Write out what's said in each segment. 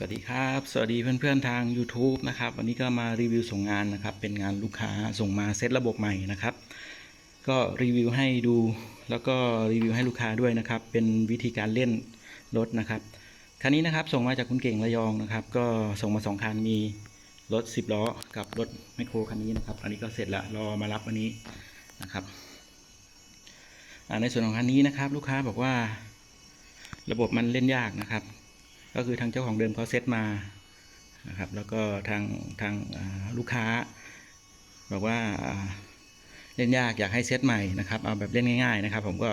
สวัสดีครับ สวัสดีเพื่อนๆทาง YouTube นะครับ วันนี้ก็มารีวิวส่งงานนะครับ เป็นงานลูกค้าส่งมาเซตระบบใหม่นะครับ ก็รีวิวให้ดูแล้วก็รีวิวให้ลูกค้าด้วยนะครับ เป็นวิธีการเล่นรถนะครับ คันนี้นะครับส่งมาจากคุณเก่งระยองนะครับ ก็ส่งมาสองคันมีรถ 10 ล้อกับรถไมโครคันนี้นะครับ อันนี้ก็เสร็จแล้วรอมารับวันนี้นะครับในส่วนของคันนี้นะครับ ลูกค้าบอกว่า ระบบมันเล่นยากนะครับ ก็คือทางเจ้าของเดิมเขาเซตมานะครับแล้วก็ทางทางลูกค้า บอกว่าเล่นยากอยากให้เซตใหม่นะครับเอาแบบเล่นง่ายๆนะครับ ผมก็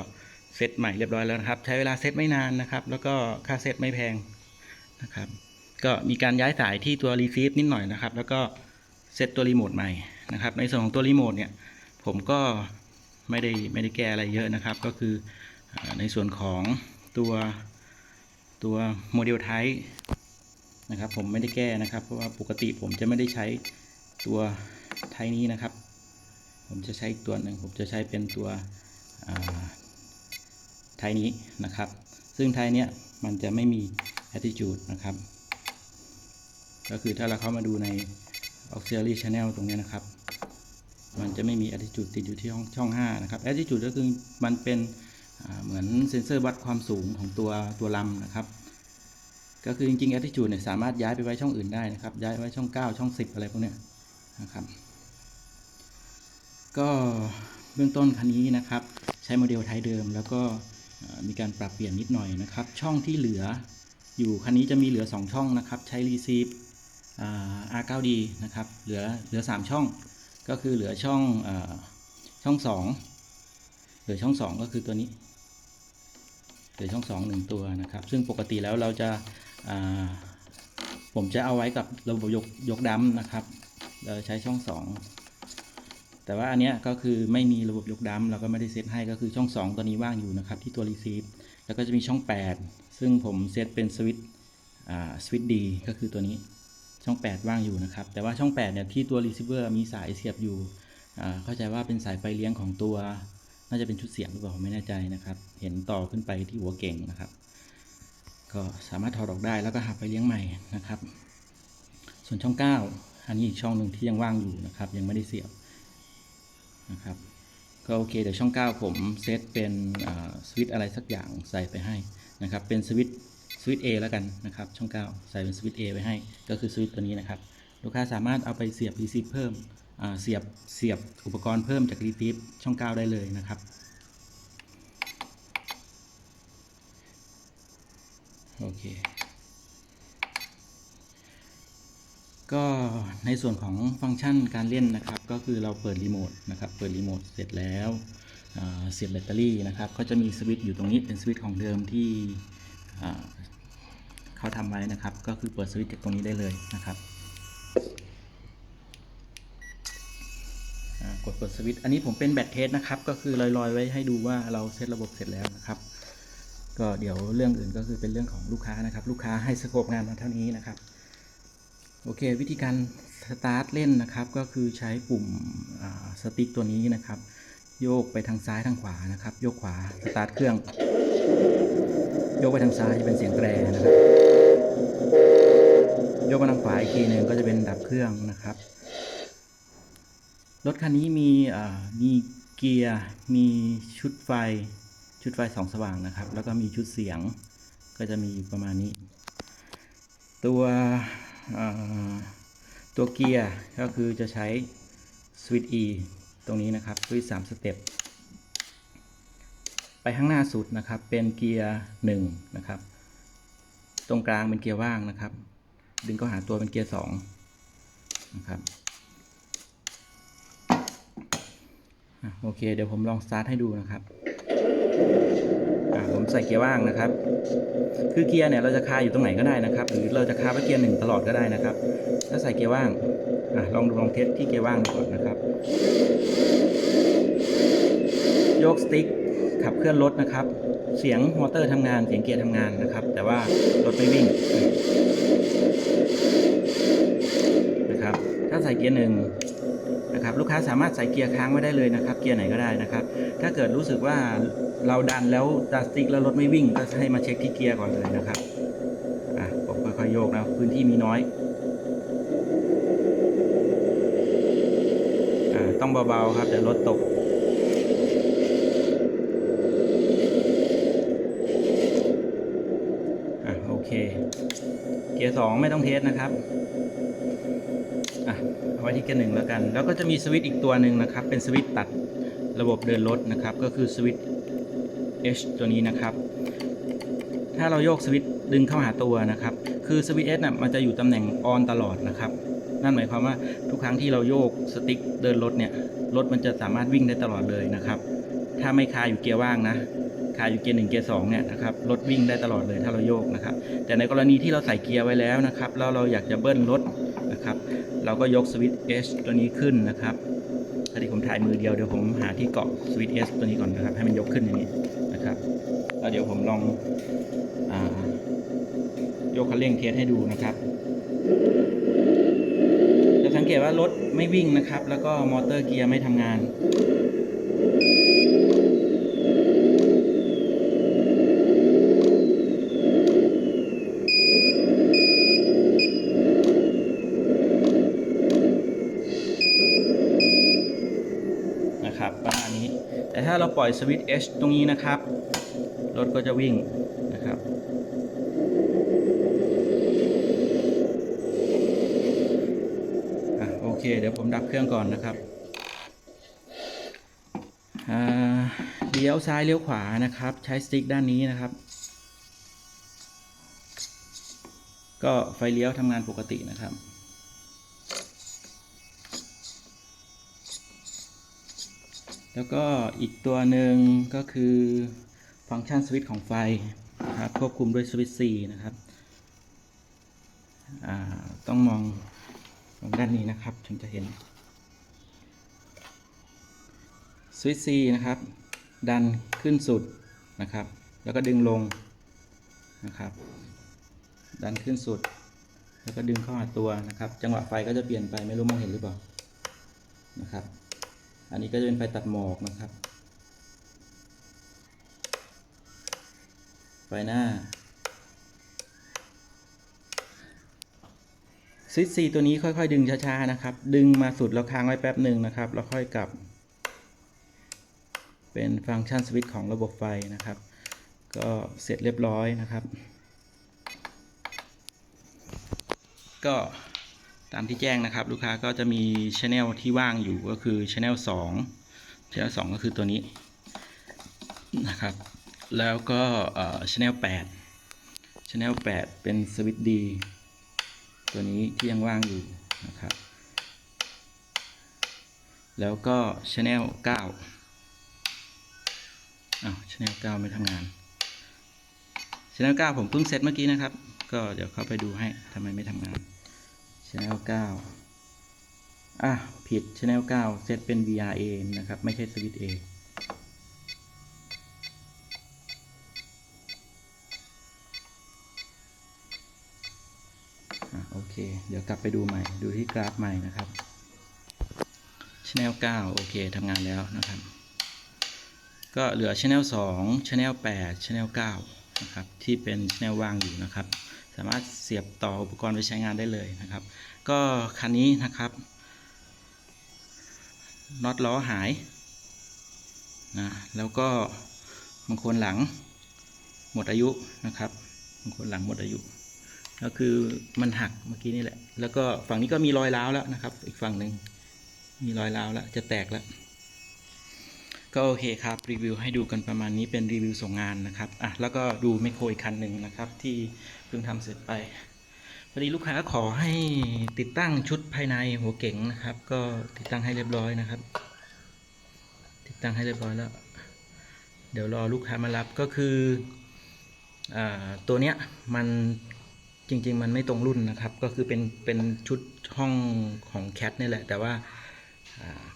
เซตใหม่เรียบร้อยแล้วนะครับ ใช้เวลาเซตไม่นานนะครับ แล้วก็ค่าเซตไม่แพงนะครับก็มีการย้ายสายที่ตัวรีซีฟนิดหน่อยนะครับ แล้วก็เซตตัวรีโมทใหม่นะครับ ในส่วนของตัวรีโมทเนี่ยผมก็ไม่ได้ไม่ได้แก้อะไรเยอะนะครับ ก็คือในส่วนของตัว ตัวโมเดลไทป์นะครับ ผมไม่ได้แก้นะครับ เพราะว่าปกติผมจะไม่ได้ใช้ตัวไทป์นี้นะครับ ผมจะใช้ตัวหนึ่งผมจะใช้เป็นตัวไทป์นี้นะครับ ซึ่งไทป์เนี้ยมันจะไม่มี attitude นะครับ ก็คือถ้าเราเข้ามาดูใน auxiliary channel ตรงนี้นะครับ มันจะไม่มี attitude ติดอยู่ที่ช่องช่อง 5 นะครับ attitude ก็คือมันเป็นเหมือนเซ็นเซอร์วัดความสูงของตัวตัวลำนะครับ ก็คือจริงๆ attitude เนี่ยสามารถย้ายไปไว้ช่องอื่นได้นะครับ ย้ายไว้ช่อง 9 ช่อง 10 อะไรพวกเนี้ยนะครับ ก็เบื้องต้นคันนี้นะครับ ใช้โมเดลไทยเดิม แล้วก็มีการปรับเปลี่ยนนิดหน่อยนะครับ ช่องที่เหลืออยู่คันนี้จะมีเหลือ 2 ช่องนะครับ ใช้ receive อ่า R9D นะครับ เหลือเหลือ 3 ช่อง ก็คือเหลือช่องอช่อง 2 เหลือช่อง 2 ก็คือตัวนี้เหลือช่อง 2 1 ตัวนะครับ ซึ่งปกติแล้วเราจะ ผมจะเอาไว้กับระบบยกยกดัมนะครับเราใช้ช่อง 2 แต่ว่าอันเนี้ยก็คือไม่มีระบบยกดัมเราก็ไม่ได้เซตให้ก็คือช่อง 2 ตัวนี้ว่างอยู่นะครับที่ตัว receive แล้วก็จะมีช่อง 8 ซึ่งผมเซตเป็นสวิตสวิตดีก็คือตัวนี้ช่อง 8 ว่างอยู่นะครับ แต่ว่าช่อง 8 เนี่ยที่ตัว receiver มีสายเสียบอยู่เข้าใจว่าเป็นสายไฟเลี้ยงของตัว น่าจะเป็นชุดเสียงหรือเปล่าไม่แน่ใจนะครับ เห็นต่อขึ้นไปที่หัวเก่งนะครับ ก็สามารถถอดออกได้แล้วก็หาไปเลี้ยงใหม่นะครับ ส่วนช่อง 9 อันนี้อีกช่องหนึ่งที่ยังว่างอยู่นะครับ ยังไม่ได้เสียบนะครับก็โอเคเดี๋ยวช่อง 9 ผมเซตเป็นสวิตอะไรสักอย่างใส่ไปให้นะครับ เป็นสวิตสวิตช์ A แล้วกันนะครับ ช่อง 9 ใส่เป็นสวิต A ไว้ให้ ก็คือสวิตตัวนี้นะครับ ลูกค้าสามารถเอาไปเสียบรีซีเพิ่มเสียบเสียบอุปกรณ์เพิ่มจากรีซีฟช่อง 9 ได้เลยนะครับ โอเค ก็ในส่วนของฟังก์ชันการเล่นนะครับ ก็คือเราเปิดรีโมทนะครับ เปิดรีโมทเสร็จแล้วเสียบแบตเตอรี่นะครับ ก็จะมีสวิตช์อยู่ตรงนี้เป็นสวิตช์ของเดิมที่เขาทำไว้นะครับ ก็คือเปิดสวิตช์จากตรงนี้ได้เลยนะครับกดเปิดสวิตช์อันนี้ผมเป็นแบตเทสนะครับ ก็คือลอยๆ ไว้ให้ดูว่าเราเซตระบบเสร็จแล้วนะครับ ก็เดี๋ยวเรื่องอื่นก็คือเป็นเรื่องของลูกค้านะครับ ลูกค้าให้สโคปงานมาเท่านี้นะครับโอเค วิธีการสตาร์ทเล่นนะครับก็คือใช้ปุ่มสติ๊กตัวนี้นะครับ โยกไปทางซ้ายทางขวานะครับ โยกขวาสตาร์ทเครื่อง โยกไปทางซ้ายจะเป็นเสียงแตรนะครับโยกไปทางขวาอีกทีหนึ่งก็จะเป็นดับเครื่องนะครับรถคันนี้มีมีเกียร์มีชุดไฟ ชุดไฟสองสว่างนะครับ แล้วก็มีชุดเสียงก็จะมีประมาณนี้ ตัวตัวเกียร์ก็คือจะใช้สวิตช์ E ตรงนี้นะครับสวิตช์สามสเต็ปไปข้างหน้าสุดนะครับ เป็นเกียร์หนึ่งนะครับ ตรงกลางเป็นเกียร์ว่างนะครับ ดึงเข้าหาตัวเป็นเกียร์สองนะครับโอเค เดี๋ยวผมลองสตาร์ทให้ดูนะครับ ผมใส่เกียร์ว่างนะครับ คือเกียร์เนี่ยเราจะคาอยู่ตรงไหนก็ได้นะครับ หรือเราจะคาไว้เกียร์หนึ่งตลอดก็ได้นะครับ ถ้าใส่เกียร์ว่างอลองดูลองเทสที่เกียร์ว่างก่อนนะครับโยกสติ๊กขับเคลื่อนรถนะครับ เสียงมอเตอร์ทำงานเสียงเกียร์ทำงานนะครับ แต่ว่ารถไม่วิ่งนะครับ ถ้าใส่เกียร์หนึ่งนะครับ ลูกค้าสามารถใส่เกียร์ค้างไว้ได้เลยนะครับ เกียร์ไหนก็ได้นะครับ ถ้าเกิดรู้สึกว่าเราดันแล้วดัสติกแล้วรถไม่วิ่งก็ให้มาเช็คที่เกียร์ก่อนเลยนะครับอะผมค่อยอยๆโยกนะพื้นที่มีน้อยอ่าต้องเบาๆครับเดี๋ยวรถตก อะโอ เคเกียร์สองไม่ต้องเทสนะครับอะเอาไว้ที่เกียร์หนึ่งแล้วกัน แล้วก็จะมีสวิตช์อีกตัวหนึ่งนะครับ เป็นสวิตช์ตัดระบบเดินรถนะครับ ก็คือสวิตช์ H ตัวนี้นะครับ ถ้าเราโยกสวิตช์ดึงเข้าหาตัวนะครับ คือสวิตช์ S น่ะมันจะอยู่ตำแหน่งออนตลอดนะครับ นั่นหมายความว่าทุกครั้งที่เราโยกสติ๊กเดินรถเนี่ย รถมันจะสามารถวิ่งได้ตลอดเลยนะครับ ถ้าไม่คาอยู่เกียร์ว่างนะ คาอยู่เกียร์หนึ่งเกียร์สองเนี่ยนะครับรถวิ่งได้ตลอดเลยถ้าเราโยกนะครับ แต่ในกรณีที่เราใส่เกียร์ไว้แล้วนะครับแล้วเราอยากจะเบิ้ลรถนะครับ เราก็ยกสวิตช์ S ตัวนี้ขึ้นนะครับพอดีผมถ่ายมือเดียวเดี๋ยวผมหาที่เกาะสวิตช์ S ตัวนี้ก่อนนะครับให้มันยกขึ้นอย่างนี้นะครับแล้วเดี๋ยวผมลองอยกคันเร่งเทสให้ดูนะครับจะสังเกตว่ารถไม่วิ่งนะครับ แล้วก็มอเตอร์เกียร์ไม่ทำงาน นะครับประมาณนี้ แต่ถ้าเรา ปล่อยสวิตช์ H ตรงนี้นะครับ รถก็จะวิ่งนะครับอะโอเค เดี๋ยวผมดับเครื่องก่อนนะครับเลี้ยวซ้ายเลี้ยวขวานะครับ ใช้สติ๊กด้านนี้นะครับ ก็ไฟเลี้ยวทำงานปกตินะครับ แล้วก็อีกตัวหนึ่งก็คือฟังก์ชันสวิตช์ของไฟนะครับควบคุมด้วยสวิตช์ C นะครับต้องมองตรงด้านนี้นะครับถึงจะเห็นสวิตช์ C นะครับ ดันขึ้นสุดนะครับ แล้วก็ดึงลงนะครับ ดันขึ้นสุด แล้วก็ดึงเข้าหาตัวนะครับ จังหวะไฟก็จะเปลี่ยนไปไม่รู้มองเห็นหรือเปล่านะครับ อันนี้ก็จะเป็นไฟตัดหมอกนะครับ ไฟหน้าสวิตช์ C ตัวนี้ค่อย ๆ ดึงช้า ๆ นะครับ ดึงมาสุดแล้วค้างไว้แป๊บหนึ่งนะครับ แล้วค่อยกลับ เป็นฟังก์ชันสวิตช์ของระบบไฟนะครับ ก็เสร็จเรียบร้อยนะครับ ก็ ตามที่แจ้งนะครับ ลูกค้าก็จะมีช anel ที่ว่างอยู่ก็คือ channel 2 channel 2 ก็คือตัวนี้นะครับ แล้วก็เอ่อ channel 8 channel 8 เป็นสวิตช์ D ตัวนี้ที่ยังว่างอยู่นะครับ แล้วก็ channel 9อ้าว channel 9 ไม่ทำงาน channel 9 ผมเพิ่งเซตเมื่อกี้นะครับ ก็เดี๋ยวเข้าไปดูให้ทำไมไม่ทำงาน channel 9 อะ ผิด channel 9 เซตเป็น VRA นะครับ ไม่ใช่สวิต A อะโอเค เดี๋ยวกลับไปดูใหม่ ดูที่กราฟใหม่นะครับ channel 9 โอเค ทำงานแล้วนะครับ ก็เหลือ channel 2 channel 8 channel 9 นะครับ ที่เป็น channel ว่างอยู่นะครับ สามารถเสียบต่ออุปกรณ์ไปใช้งานได้เลยนะครับ ก็คันนี้นะครับน็อตล้อหายนะแล้วก็บางคนหลังหมดอายุนะครับบางคนหลังหมดอายุ ก็คือมันหักเมื่อกี้นี่แหละ แล้วก็ฝั่งนี้ก็มีรอยร้าวแล้วนะครับ อีกฝั่งหนึ่งมีรอยร้าวแล้วจะแตกแล้ว ก็โอเคครับ รีวิวให้ดูกันประมาณนี้เป็นรีวิวส่งงานนะครับอะแล้วก็ดูไมโครอีกคันหนึ่งนะครับ ที่เพิ่งทำเสร็จไปพอดีลูกค้าขอให้ติดตั้งชุดภายในหัวเก๋งนะครับ ก็ติดตั้งให้เรียบร้อยนะครับ ติดตั้งให้เรียบร้อยแล้ว เดี๋ยวรอลูกค้ามารับก็คืออาตัวเนี้ยมันจริง ๆ มันไม่ตรงรุ่นนะครับ ก็คือเป็นเป็นชุดห้องของแคทนี่แหละ แต่ว่า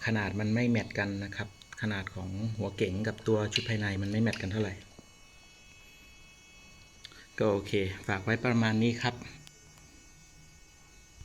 ขนาดมันไม่แมทกันนะครับ ขนาดของหัวเก๋งกับตัวชุดภายในมันไม่แมทกันเท่าไหร่ ก็โอเค ฝากไว้ประมาณนี้ครับ